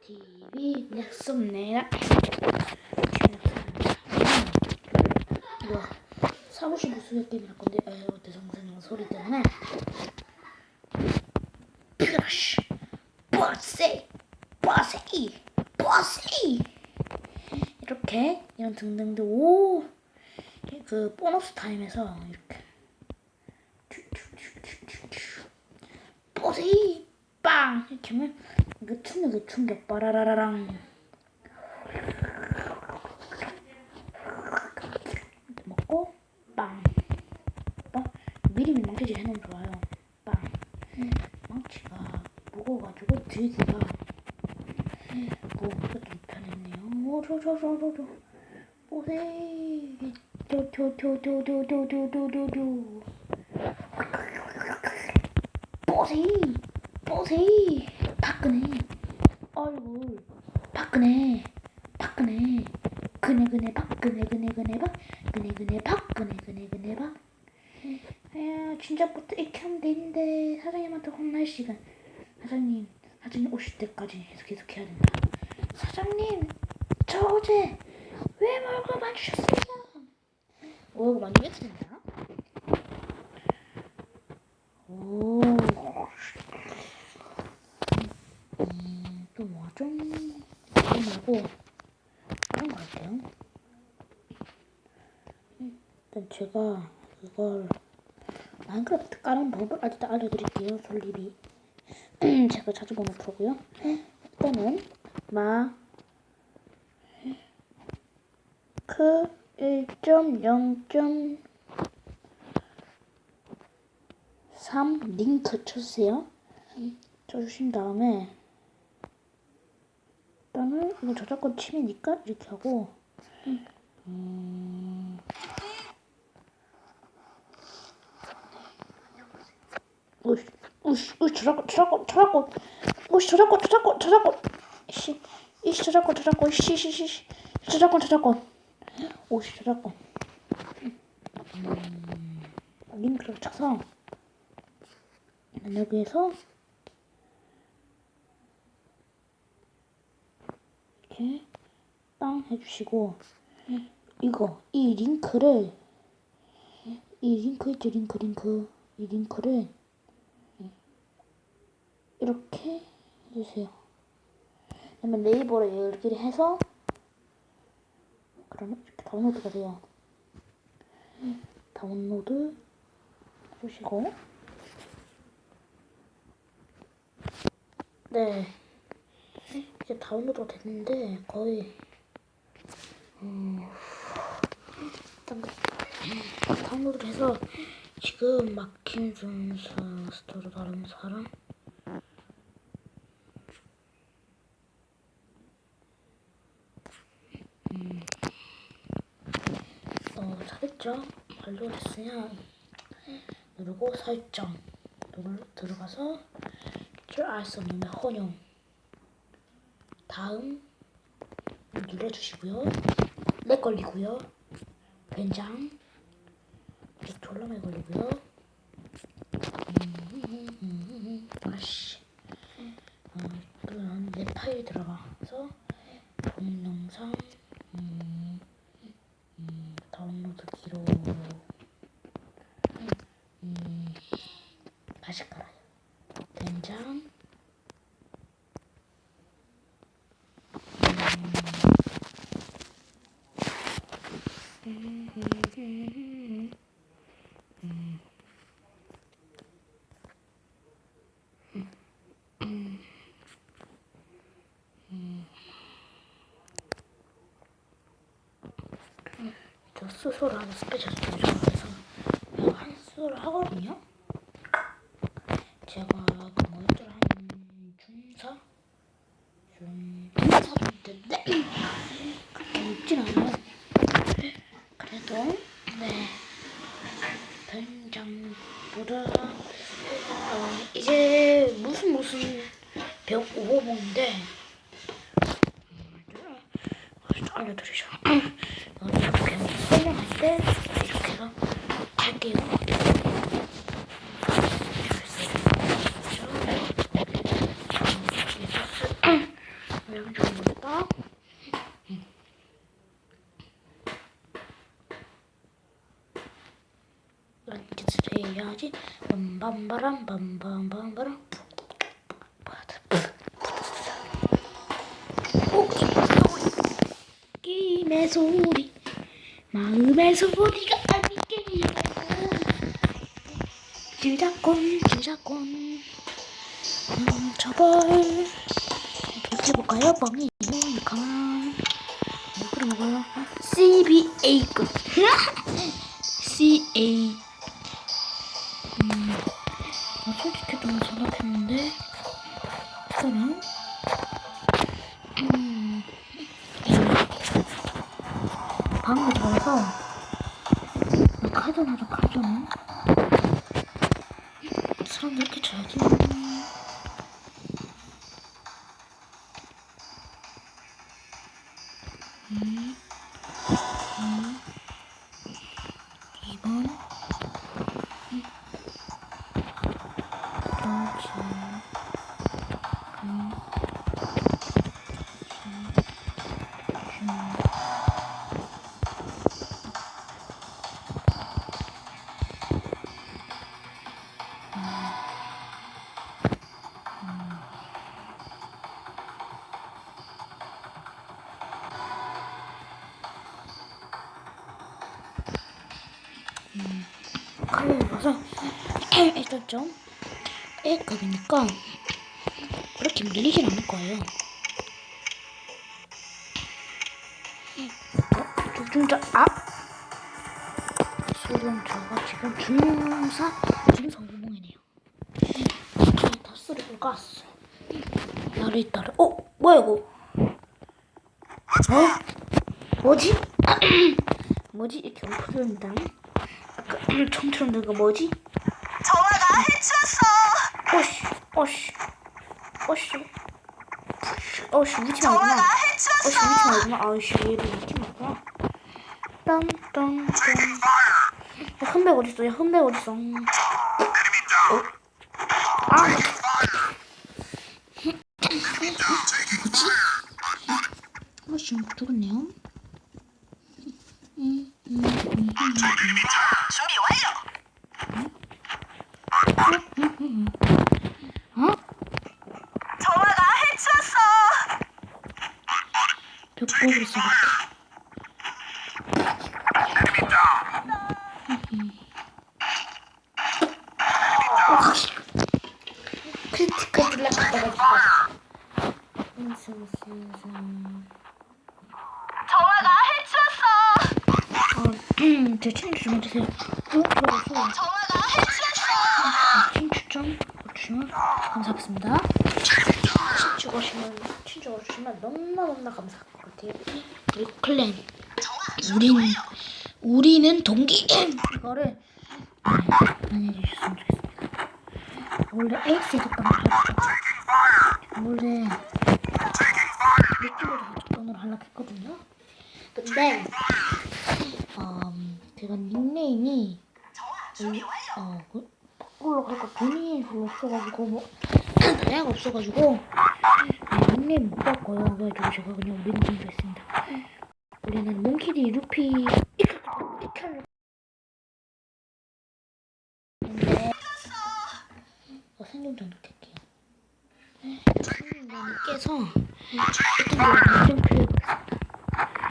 TV 넥슨입니다. 이거 사무실 무슨 게임 할 건데, 에휴, 대성사님 소리 때문에. 푸시, 버시, 버시, 버시. 이렇게 이런 등등등 오, 그 보너스 타임에서 이렇게. 버시, 빵 이렇게 하면 충격이 충격 빠라라라랑 이렇게 먹고 빵. 빵. 미리미리 망치질 해놓으면 좋아요. 빵. 망치가 무거워가지고 들기가 무거워서 좀 편했네요. 오저저저저저 보세 저저저저저저저저 보세 보세 박근혜. 얼굴 박근혜. 박근혜. 그네 그네 박근혜 그네 그네 박. 그네 그네 박근혜 그네 그네 박. 야, 진작부터 이렇게 하면 되는데 사장님한테 혼날 시간. 사장님, 사장님 오실 때까지 계속 계속 해야 된다. 사장님, 저 어제 왜 먹을 만주셨어요? 먹을 만주겠습니다. 오, 음, 또 뭐죠? 이거 말고 다른 거 할게요. 일단 제가 이걸 마인크래프트 까는 법을 아직도 알려드릴게요. 솔리비. 제가 자주 보는 프로고요. 일단은 마크 1.0.3 링크 쳐주세요. 쳐주신 다음에 일단은 이거 저작권 침해니까 이렇게 하고 음, 으씨, 으씨, 으씨, 저작권, 저작권, 저작권, 으씨, 저작권, 저작권, 저작권, 씨, 이씨, 저 링크를 이렇게 해주세요. 그러면 네이버로 열기를 해서 그러면 이렇게 다운로드가 돼요. 다운로드 해주시고 네 이제 다운로드가 됐는데 거의 음, 다운로드를 해서 지금 막 김준수 스토리 다른 사람 어, 설정 완료됐으면 누르고 설정. 누르 들어가서 줄 알 수 없는 혼용. 다음 눌러주시고요. 렉 걸리고요. 된장. 졸라 많이 걸리고요. 음, 아씨 어, 그럼 내 파일 들어가서 동영상 음, 음, 다운로드 기록 음, 다시 깔아요 된장 음, 음, 저 스스로 하는 스페셜 스토리 좋아해서 이거 한 수를 하거든요. 제가 그 뭐였더라 한 중사 중사 정도 때인데 배우십니까? 이렇게 들어야지. 밤바람 밤밤밤바람. 게임의 소리, 마음의 소리가 아닌 게임. 주작권, 주작권, 멈춰버릴. 해볼까요? 뻥이? 가만 그럼 뭐요? CBA급. CA 음, 나 솔직히 좀 생각했는데. 그럼 음, 방금 들어서 나 칼전 하자 칼전 사람들 이렇게 쳐야지 8.1급이니까 그렇게 밀리진 않을 거예요. 조준자 앞 소동자가 지금 중사 중성공이네요. 네, 다 소리 불갔어. 나를 따라. 어 뭐야 이거? 어? 뭐지? 뭐지? 이렇게 엎어졌는데 아까 총처럼 내가 뭐지? 어씨, 어씨, 어씨, 어씨, 우리 팀. 정화가 어씨, 우리 팀 해치웠어. 아니구나. 아씨, 얘를 우리 팀 아니구나. 딴딴딴. 야, 흠백 어딨어? 야, 흠백 어딨어? 어? 아! 뭐지? 어씨, 죽었네요. 음, 음, 음, 음, 음. 준비 완료. 어? 벽보를 써볼게. 크리티컬 갖다가 정화가 해치웠어. 어, 음, 제 친구 좀. 어, 그러고 정화가 해치웠어. 친추 좀 주시면 감사하겠습니다. 거시면 친추 거시면 너무나 너무나 감사할 것 같아요. 우리 클랜 우리는 우리는 동기 이거를 많이 해주셨으면 좋겠습니다. 원래 에이스 하죠. 원래 유튜브로 적당을 하려고 했거든요. 근데 음, 제가 닉네임이. 어, 그, 바꾸려고 하니까 돈이 별로 없어가지고, 뭐, 다양가 없어가지고, 네, 닉네임 못 바꿔요. 그래가지고 제가 그냥 닉네임도 했습니다. 우리는 몽키디 루피, 근데, 어, 생존자 넣을게요. 생존자 깨서, 일단 이거 완전 필요해보겠습니다.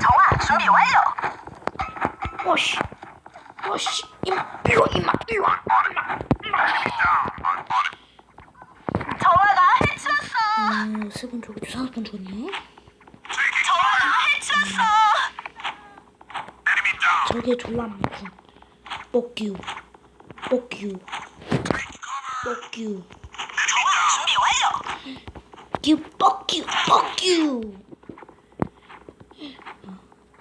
정화 준비 완료. 오씨, 오씨, 이마, 이리 와, 이마, 이리 와, 이마, 이마. 정화가 해치웠어. 아, 세번. 다섯 번 죽었네요. 정화가 해치웠어. 저게 졸라. 뻑규. 뻑규. 뻑규. 정화 준비 완료. 규, 뻑규, 뻑규.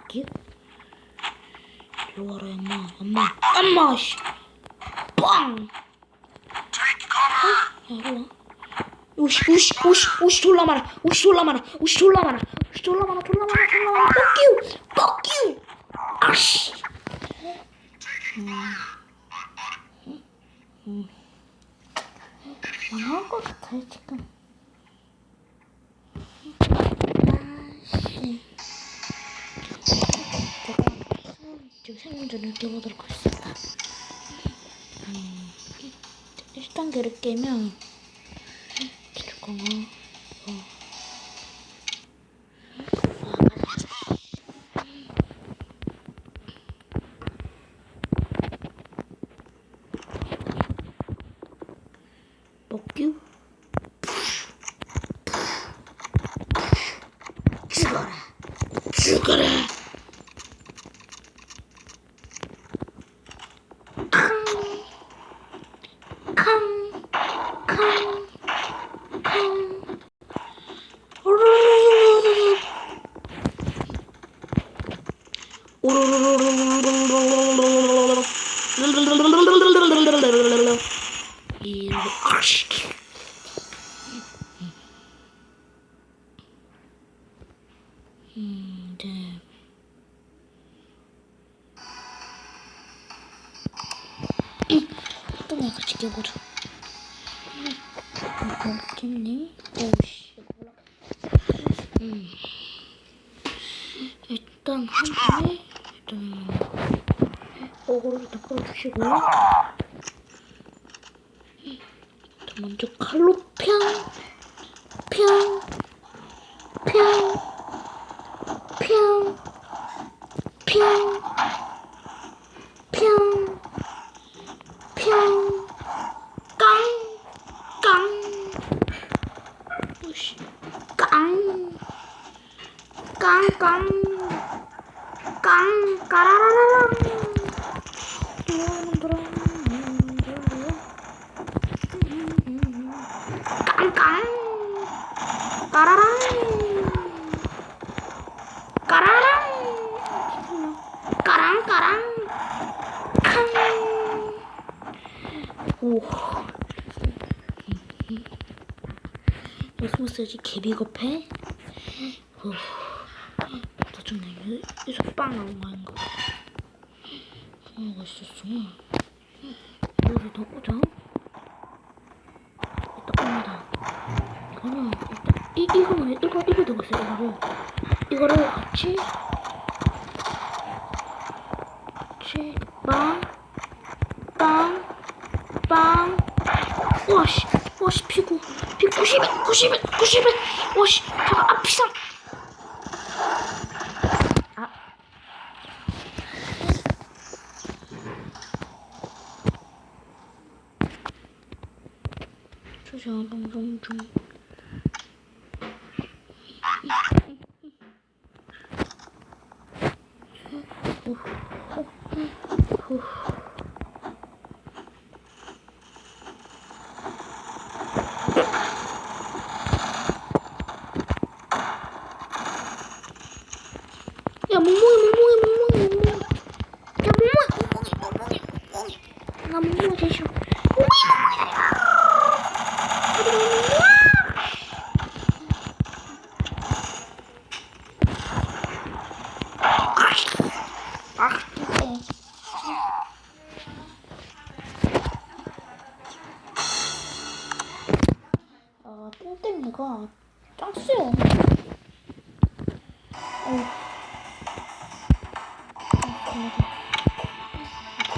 규. 이리 와라, 엄마. 엄마. 엄마, 씨. 빵! 어? 야, 이리 와. 오씨, 오씨, 오씨, 오씨, 졸라 많아. 오씨, 졸라 많아. 오씨, 졸라 많아. 오씨, 졸라 많아, 졸라 많아, 졸라 많아. 뻑규! 뻑규! 아씨. 망할 것 같아요. 제가 지금 생존을 뛰어보도록 하겠습니다. 음. 10단계를 깨면 잠깐만 어. 아, 맞아. 먹규 죽어라 죽 음, 네. 또 내가 지켜보자. 이거 먹겠니? 오씨, 몰라. 음. 일단 한 번에 일단 어그로를 다 끌어주시고 일단 먼저 칼로 평, 평, 평, 평, 평, 평, 평, 깡, 깡, 오씨, 깡, 깡, 깡, 깡, 까라라라랑. 깡깡, 까라랑, 까라랑, 까랑, 까랑, 캉. 오. 코스모스 개비겁해? 오. 나중에 여기서 빵 나온 거 아닌가? 뭐가 있었어? 이거를 더 꽂아? 일단 꽂는다. 이거는 일단 이 이거는 이거 이거 들고 있어 이거를 이거를 같이 같이 빵빵빵 와씨 와씨 피고 피 90일 90일 90일 와씨 잠깐 아 피상 아 조심 방송 중 야 멍멍이 멍멍이 멍멍이 멍멍이 야 멍멍이 멍멍이 멍멍이 멍멍이 나 멍멍이 되셔 멍멍이 멍멍이 아 진짜 아 땡땡이가 짱 세요 어우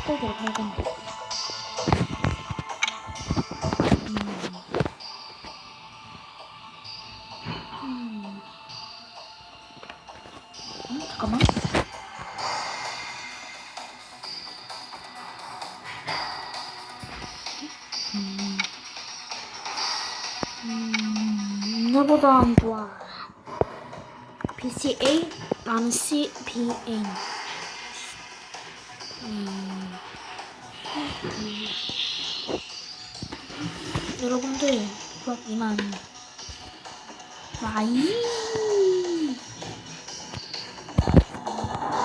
뚝배기를 발견해. 음. 음, 잠깐만. 음. 음, 나보다 안 좋아. BCA 나는 CBN. 음. 여러분들 그럼 이만 와이